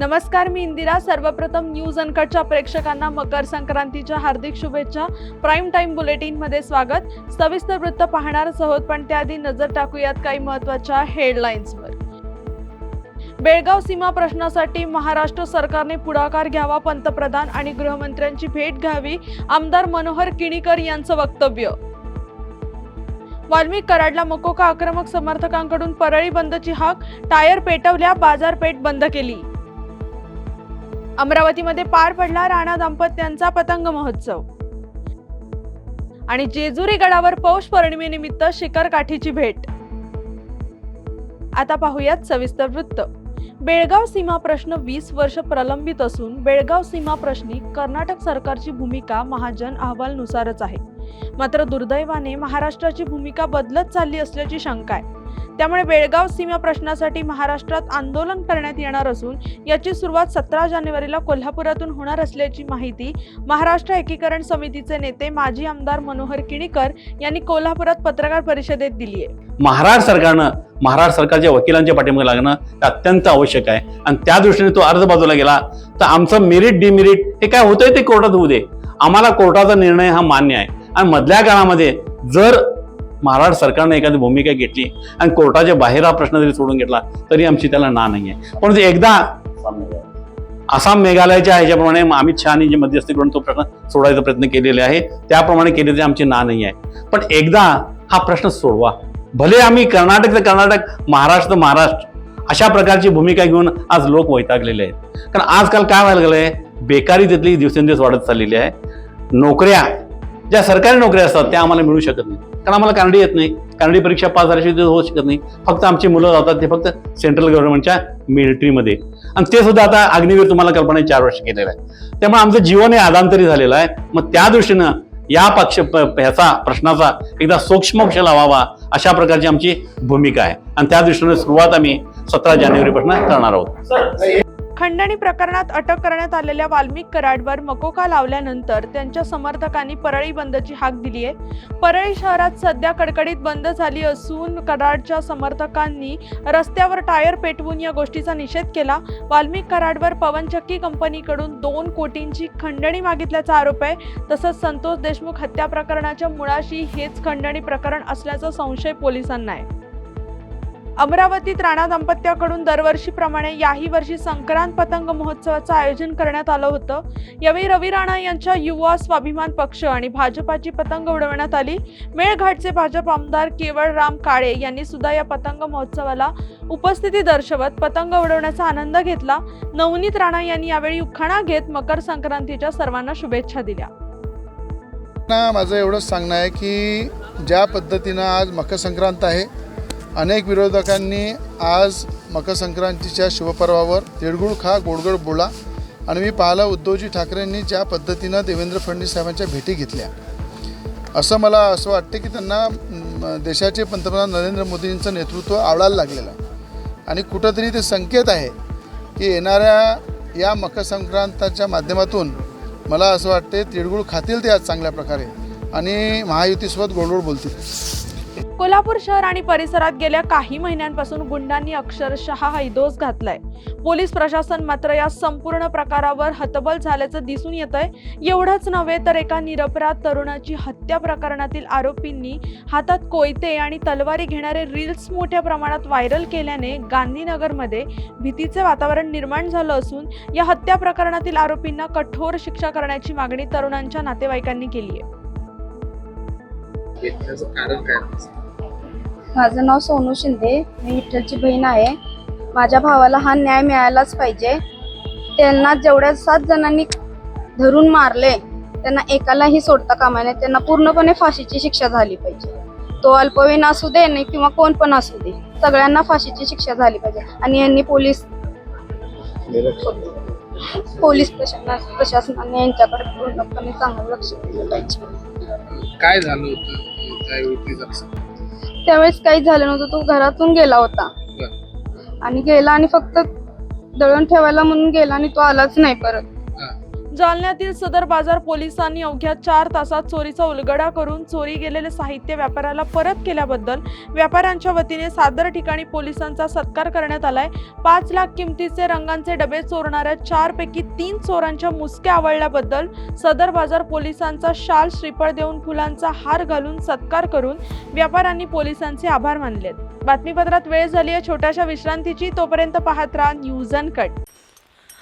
नमस्कार मी इंदिरा. सर्वप्रथम न्यूज अनकटच्या प्रेक्षकांना मकर संक्रांतीच्या हार्दिक शुभेच्छा. प्राईम टाईम बुलेटिनमध्ये स्वागत. सविस्तर वृत्त पाहणार आहोत पण त्याआधी नजर टाकूयात काही महत्त्वाच्या हेडलाईन्सवर. बेळगाव सीमा प्रश्नासाठी महाराष्ट्र सरकारने पुढाकार घ्यावा पंतप्रधान आणि गृहमंत्र्यांची भेट घ्यावी आमदार मनोहर किणीकर यांचं वक्तव्य. वाल्मिक कराडला मकोका आक्रमक समर्थकांकडून परळी बंदची हाक टायर पेटवल्या बाजारपेठ बंद केली. अमरावतीमध्ये पार पडला राणा दाम्पत्यांचा पतंग महोत्सव. आणि जेजुरी गडावर पौष पौर्णिमेनिमित्त शिखर काठीची भेट. आता पाहूयात सविस्तर वृत्त. बेळगाव सीमा प्रश्न वीस वर्ष प्रलंबित असून बेळगाव सीमा प्रश्नी कर्नाटक सरकारची भूमिका महाजन अहवालनुसारच आहे. मात्र दुर्दैवाने महाराष्ट्राची भूमिका बदलत चालली असल्याची शंका आहे. त्यामुळे बेळगाव सीमा प्रश्नासाठी महाराष्ट्रात आंदोलन करण्यात येणार असून याची सुरुवात सतरा जानेवारीला कोल्हापुरातून होणार असल्याची माहिती महाराष्ट्र एकीकरण समितीचे नेते माजी आमदार मनोहर किणीकर यांनी कोल्हापुरात पत्रकार परिषदेत दिली आहे महाराष्ट्र सरकारनं महाराष्ट्र सरकारच्या वकिलांच्या पाठीमागे लागणं हे अत्यंत आवश्यक आहे. आणि त्या दृष्टीने तो अर्ज बाजूला गेला तर आमचं मेरिट डिमेरिट हे काय होतंय ते कोर्टात होऊ दे. आम्हाला कोर्टाचा निर्णय हा मान्य आहे. आणि मधल्या काळामध्ये जर महाराष्ट्र सरकारने एखादी भूमिका घेतली आणि कोर्टाच्या बाहेर हा प्रश्न जरी सोडून घेतला तरी आमची त्याला ना नाही आहे पण एकदा आसाम मेघालयाच्या ह्याच्याप्रमाणे अमित शहानी जे मध्यस्थी करून तो प्रश्न सोडायचा प्रयत्न केलेले आहे त्याप्रमाणे केले तरी आमची ना नाही आहे पण एकदा हा प्रश्न सोडवा. भले आम्ही कर्नाटक तर कर्नाटक महाराष्ट्र तर महाराष्ट्र अशा प्रकारची भूमिका घेऊन आज लोक वैतागलेले आहेत. कारण आजकाल काय व्हायला गेलं आहे बेकारी तिथली दिवसेंदिवस वाढत चाललेली आहे. नोकऱ्या ज्या सरकारी नोकऱ्या असतात त्या आम्हाला मिळू शकत नाही कारण आम्हाला कानडी येत नाही. कानडी परीक्षा पास झाल्याशिवाय होऊ शकत नाही. फक्त आमची मुलं जातात ते फक्त सेंट्रल गव्हर्नमेंटच्या मिलिटरीमध्ये आणि ते सुद्धा आता अग्निवीर तुम्हाला कल्पना चार वर्ष केलेलं आहे. त्यामुळे आमचं जीवन हे आदांतरी झालेलं आहे. मग त्या दृष्टीनं या पक्ष प- ह्याचा प्रश्नाचा एकदा सूक्ष्मोक्ष लावावा अशा प्रकारची आमची भूमिका आहे. आणि त्या दृष्टीने सुरुवात आम्ही सतरा जानेवारीपासून करणार आहोत. खंडणी प्रकरणात अटक करण्यात आलेल्या वाल्मिक कराडवर मकोका लावल्यानंतर त्यांच्या समर्थकांनी परळी बंदची हाक दिली आहे. परळी शहरात सध्या कडकडीत बंद झाली असून कराडच्या समर्थकांनी रस्त्यावर टायर पेटवून या गोष्टीचा निषेध केला. वाल्मिक कराडवर पवनचक्की कंपनीकडून दोन कोटींची खंडणी मागितल्याचा आरोप आहे. तसंच संतोष देशमुख हत्या प्रकरणाच्या मुळाशी हेच खंडणी प्रकरण असल्याचा संशय पोलिसांना आहे. अमरावतीत राणा दाम्पत्याकडून दरवर्षीप्रमाणे याही वर्षी संक्रांत पतंग महोत्सवाचं आयोजन करण्यात आलं होतं. यावेळी रवी राणा यांच्या युवा स्वाभिमान पक्ष आणि भाजपाची पतंग उडवण्यात आली. मेळघाटचे भाजप आमदार केवळ राम काळे यांनी सुद्धा या पतंग महोत्सवाला उपस्थिती दर्शवत पतंग उडवण्याचा आनंद घेतला. नवनीत राणा यांनी यावेळी उखाणा घेत मकर संक्रांतीच्या सर्वांना शुभेच्छा दिल्या. माझं एवढंच सांगणं आहे की ज्या पद्धतीनं आज मकर संक्रांत आहे अनेक विरोधकांनी आज मकर संक्रांतीच्या शुभपर्वावर तिळगुळ खा गोडगोड बोला आणि मी पाहिलं उद्धवजी ठाकरेंनी ज्या पद्धतीनं देवेंद्र फडणवीस साहेबांच्या भेटी घेतल्या. असं मला असं वाटते की त्यांना देशाचे पंतप्रधान नरेंद्र मोदींचं नेतृत्व आवडायला लागलेलं. आणि कुठंतरी ते संकेत आहे की येणाऱ्या या मकर संक्रांताच्या माध्यमातून मला असं वाटते तिळगुळ खातील ते आज चांगल्या प्रकारे. आणि महायुतीसोबत गोडगोड बोलतील. कोल्हापूर शहर आणि परिसरात गेल्या काही महिन्यांपासून गुंडांनी अक्षरशः हैदोस घातलाय. पोलीस प्रशासन मात्र या संपूर्ण प्रकारावर हतबल झाल्याचं दिसून येत आहे एवढंच नव्हे तर एका निरपराध तरुणाची हत्या प्रकरणातील आरोपींनी हातात कोयते आणि तलवारी घेणारे रील्स मोठ्या प्रमाणात व्हायरल केल्याने गांधीनगरमध्ये भीतीचे वातावरण निर्माण झालं असून या हत्या प्रकरणातील आरोपींना कठोर शिक्षा करण्याची मागणी तरुणांच्या नातेवाईकांनी केली आहे. कारण काय? माझं नाव सोनू शिंदे. मी विठ्ठलची बहीण आहे. माझ्या भावाला हा न्याय मिळायलाच पाहिजे. त्यांना जेवढ्या सात जणांनी धरून मारले त्यांना एकालाही सोडता कामा नये. त्यांना पूर्णपणे फाशीची शिक्षा झाली पाहिजे. तो अल्पवयीन असू दे नाही किंवा कोण पण असू दे सगळ्यांना फाशीची शिक्षा झाली पाहिजे. आणि यांनी पोलीस पोलीस प्रशासना प्रशासनाने यांच्याकडे पूर्णपणे चांगलं लक्ष दिलं पाहिजे. काय झालं होतं? त्यावेळेस काही झालं नव्हतं तो घरातून गेला होता. आणि गेला आणि फक्त दळण ठेवायला म्हणून गेला आणि तो आलाच नाही परत. जालन्यातील सदर बाजार पोलिसांनी अवघ्या चार तासात चोरीचा उलगडा करून चोरी गेलेले साहित्य व्यापाऱ्याला परत केल्याबद्दल व्यापाऱ्यांच्या वतीने सादर ठिकाणी पोलिसांचा सत्कार करण्यात आलाय. पाच लाख किमतीचे रंगांचे डबे चोरणाऱ्या चार पैकी तीन चोरांच्या मुसक्या आवळल्याबद्दल सदर बाजार पोलिसांचा शाल श्रीफळ देऊन फुलांचा हार घालून सत्कार करून व्यापाऱ्यांनी पोलिसांचे आभार मानलेत. बातमीपत्रात वेळ झाली आहे. छोट्याशा विश्रांतीची. तोपर्यंत पाहत राहा न्यूज अँड कट.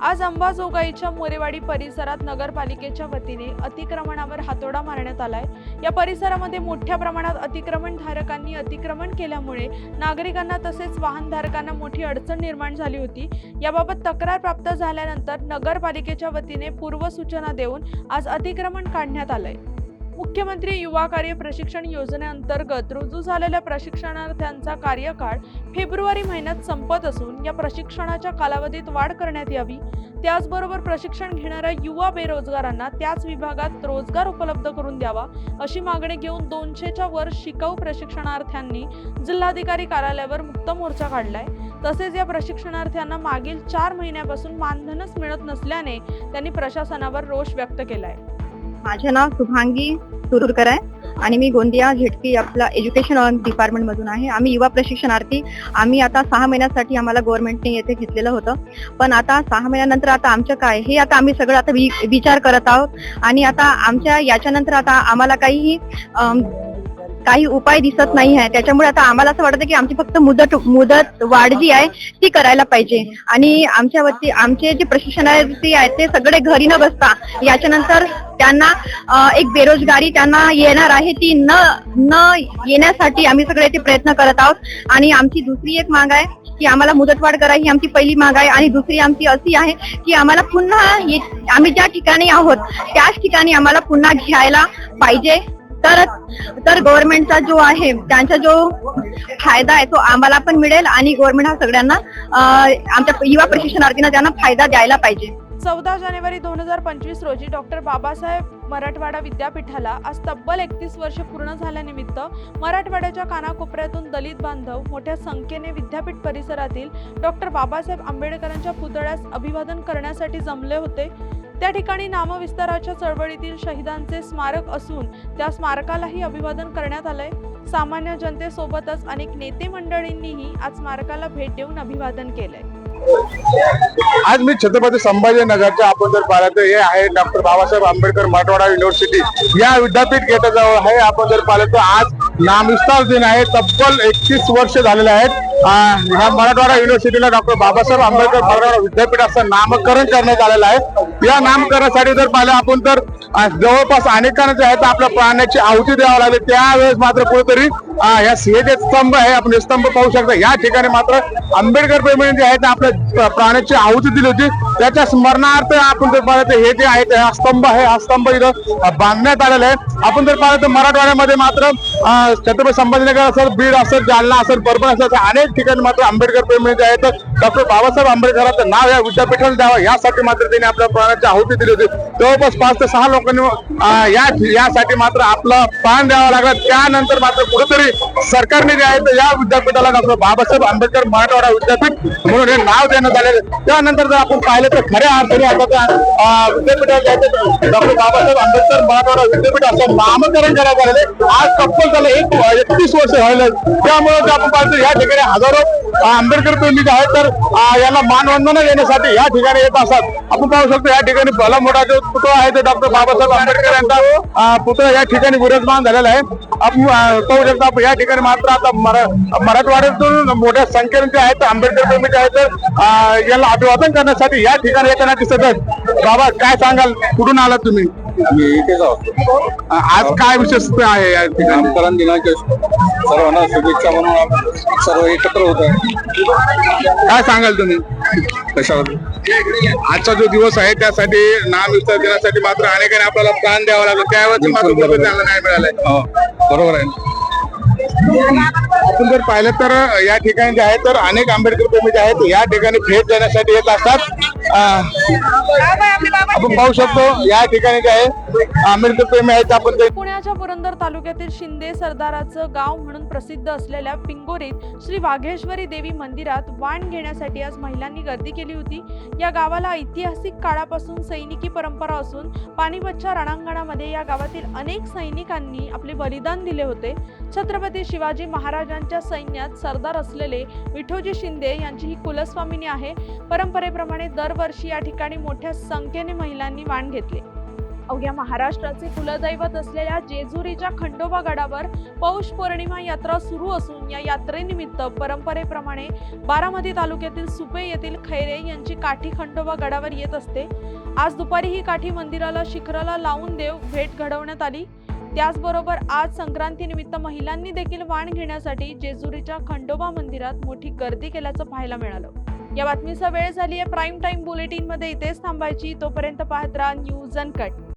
आज अंबाजोगाईच्या मोरेवाडी परिसरात नगरपालिकेच्या वतीने अतिक्रमणावर हातोडा मारण्यात आलाय. या परिसरामध्ये मोठ्या प्रमाणात अतिक्रमण धारकांनी अतिक्रमण केल्यामुळे नागरिकांना तसेच वाहनधारकांना मोठी अडचण निर्माण झाली होती. याबाबत तक्रार प्राप्त झाल्यानंतर नगरपालिकेच्या वतीने पूर्वसूचना देऊन आज अतिक्रमण काढण्यात आलंय. मुख्यमंत्री युवा कार्य प्रशिक्षण योजनेअंतर्गत रुजू झालेल्या प्रशिक्षणार्थ्यांचा कार्यकाळ फेब्रुवारी महिन्यात संपत असून या प्रशिक्षणाच्या कालावधीत वाढ करण्यात यावी. त्याचबरोबर प्रशिक्षण घेणाऱ्या युवा बेरोजगारांना त्याच विभागात रोजगार उपलब्ध करून द्यावा अशी मागणी घेऊन दोनशेच्या वर शिकाऊ प्रशिक्षणार्थ्यांनी जिल्हाधिकारी कार्यालयावर मुक्त मोर्चा काढलाय. तसेच या प्रशिक्षणार्थ्यांना मागील चार महिन्यापासून मानधनच मिळत नसल्याने त्यांनी प्रशासनावर रोष व्यक्त केलाय. माझे नाव शुभांगी सुरकर आहे आणि मी गोंदिया झेटकी आपला एज्युकेशन डिपार्टमेंट मधून आहे. आम्ही युवा प्रशिक्षणार्थी. आम्ही आता सहा महिन्यासाठी आम्हाला गव्हर्नमेंटने येथे घेतलेलं होतं. पण आता सहा महिन्यानंतर आता आमचं काय हे आता आम्ही सगळं आता विचार करत आहोत. आणि आता आमच्या याच्यानंतर आता आम्हाला काहीही काही उपाय दिसत नाही आहे. त्याच्यामुळे आता आम्हाला असं वाटतं की आमची फक्त मुदत मुदत वाढ जी आहे ती करायला पाहिजे. आणि आमच्या वरती आमचे जे प्रशिक्षणार्थी आहेत ते सगळे घरी न बसता याच्यानंतर त्यांना एक बेरोजगारी त्यांना येणार आहे ती न न येण्यासाठी आम्ही सगळे ते प्रयत्न करत आहोत. आणि आमची दुसरी एक माग आहे की आम्हाला मुदतवाढ करा ही आमची पहिली माग आहे. आणि दुसरी आमची अशी आहे की आम्हाला पुन्हा आम्ही ज्या ठिकाणी आहोत त्याच ठिकाणी आम्हाला पुन्हा घ्यायला पाहिजे. तर तर गव्हर्नमेंटचा जो आहे त्यांचा जो फायदा आहे तो आम्हाला पण मिळेल आणि गव्हर्नमेंट हा सगळ्यांना आमच्या युवा प्रशिक्षणार्थींना त्यांना फायदा द्यायला पाहिजे. चौदा जानेवारी दोन हजार पंचवीस रोजी डॉक्टर बाबासाहेब मराठवाडा विद्यापीठाला आज तब्बल एकतीस वर्ष पूर्ण झाल्यानिमित्त मराठवाड्याच्या कानाकोपऱ्यातून दलित बांधव मोठ्या संख्येने विद्यापीठ परिसरातील डॉक्टर बाबासाहेब आंबेडकरांच्या पुतळ्यास अभिवादन करण्यासाठी जमले होते. त्या ठिकाणी नामविस्ताराच्या चळवळीतील शहीदांचे स्मारक असून त्या स्मारकालाही अभिवादन करण्यात आलंय. सामान्य जनतेसोबतच अनेक नेते मंडळींनीही आज स्मारकाला भेट देऊन अभिवादन केलंय. आज मी छत्रपती संभाजीनगरच्या आपण जर पाहिलं तर हे आहे डॉक्टर बाबासाहेब आंबेडकर मराठवाडा युनिव्हर्सिटी. या विद्यापीठ गेटाजवळ आहे आपण जर पाहिलं तर आज नामविस्तार दिन आहे तब्बल एकतीस वर्ष झालेले आहेत. ह्या मराठवाडा युनिव्हर्सिटीला डॉक्टर बाबासाहेब आंबेडकर मराठवाडा विद्यापीठ असं नामकरण करण्यात आलेलं आहे. या नामकरणासाठी जर पाहिलं आपण तर जवळपास अनेकांना जे आहे आपल्या प्राण्याची आहुती द्यावी लागली. त्यावेळेस मात्र कुठेतरी हा या हे जे स्तंभ आहे आपण स्तंभ पाहू शकता. या ठिकाणी मात्र आंबेडकर पेमेंट जे आहे ते आपल्या प्राण्याची आहुती दिली होती. त्याच्या स्मरणार्थ आपण जर पाहिलं तर हे जे आहे हा स्तंभ आहे हा स्तंभ इथं बांधण्यात आलेला आहे. आपण जर पाहिलं तर मराठवाड्यामध्ये मात्र छत्रपती संभाजीनगर असेल बीड असेल जालना असेल परभणी असेल अनेक ठिकाणी मात्र आंबेडकर पेमेंट जे आहेत. डॉक्टर बाबासाहेब आंबेडकरांचं नाव या विद्यापीठाला द्यावं यासाठी मात्र त्यांनी आपल्या प्राणाची आहुती दिली होती. जवळपास पाच ते सहा लोकांनी या यासाठी मात्र आपलं प्राण द्यावं लागलं. त्यानंतर मात्र कुठेतरी सरकारने जे आहे ते या विद्यापीठाला डॉक्टर बाबासाहेब आंबेडकर मराठवाडा विद्यापीठ म्हणून हे नाव देण्यात आलेलं त्यानंतर जर आपण पाहिलं तर खऱ्या अर्थाने आता त्या विद्यापीठाला डॉक्टर बाबासाहेब आंबेडकर मराठवाडा विद्यापीठ असं नामकरण करण्यात आलेलं आज तब्बल झालं एक एकतीस वर्ष व्हायला त्यामुळे जर आपण पाहतो या ठिकाणी हजारो आंबेडकर प्रेमी जे आहेत तर याला मानवंदना देण्यासाठी या ठिकाणी येत असतात. आपण पाहू शकतो या ठिकाणी भला मोठा जो पुतळा आहे तो डॉक्टर बाबासाहेब आंबेडकर यांचा पुतळा या ठिकाणी विराजमान झालेला आहे. आपण पाहू शकतो या ठिकाणी मात्र आता मरा- मराठवाड्यातून मोठ्या संख्येने जे आहेत आंबेडकर प्रेमी जे आहेत याला अभिवादन करण्यासाठी या ठिकाणी येताना दिसत आहेत. बाबा काय सांगाल? कुठून आलात तुम्ही? आज काय विशेष आहे या ठिकाणी? नामकरण सर्वांना शुभेच्छा म्हणून सर्व एकत्र होत आहे. काय सांगाल तुम्ही? कशावर आजचा जो दिवस आहे त्यासाठी नाम विस्तार देण्यासाठी मात्र अनेकांनी आपल्याला प्राण द्यावं लागलं. त्यावेळेस मात्र नाही मिळालंय? हो, बरोबर आहे. आपण जर पाहिलं तर या ठिकाणी जे आहे तर अनेक आंबेडकर प्रेमी जे आहेत या ठिकाणी भेट देण्यासाठी येत असतात. आपण पाहू शकतो या ठिकाणी जे आहे आपण पुण्याच्या पुरंदर तालुक्यातील शिंदे सरदाराचं गाव म्हणून प्रसिद्ध असलेल्या पिंगोरीत श्री वाघेश्वरी देवी मंदिरात वाण घेण्यासाठी आज महिलांनी गर्दी केली होती. या गावाला ऐतिहासिक काळापासून सैनिकी परंपरा असून पानिपतच्या रणांगणामध्ये या गावातील अनेक सैनिकांनी आपले बलिदान दिले होते. छत्रपती शिवाजी महाराजांच्या सैन्यात सरदार असलेले विठोजी शिंदे यांची ही कुलस्वामिनी आहे. परंपरेप्रमाणे दरवर्षी या ठिकाणी मोठ्या संख्येने महिलांनी वाण घेतले. अवघ्या महाराष्ट्राचे कुलदैवत असलेल्या जेजुरीच्या खंडोबा गडावर पौष पौर्णिमा यात्रा सुरू असून या यात्रेनिमित्त परंपरेप्रमाणे बारामती तालुक्यातील सुपे येथील खैरे यांची काठी खंडोबा गडावर येत असते. आज दुपारी ही काठी मंदिराला शिखराला लावून देव भेट घडवण्यात आली. त्याचबरोबर आज संक्रांतीनिमित्त महिलांनी देखील वाण घेण्यासाठी जेजुरीच्या खंडोबा मंदिरात मोठी गर्दी केल्याचं पाहायला मिळालं. या बातमीचा वेळ झाली आहे प्राईम टाईम बुलेटिनमध्ये इथेच थांबायची. तोपर्यंत पाहत राहा न्यूज अनकट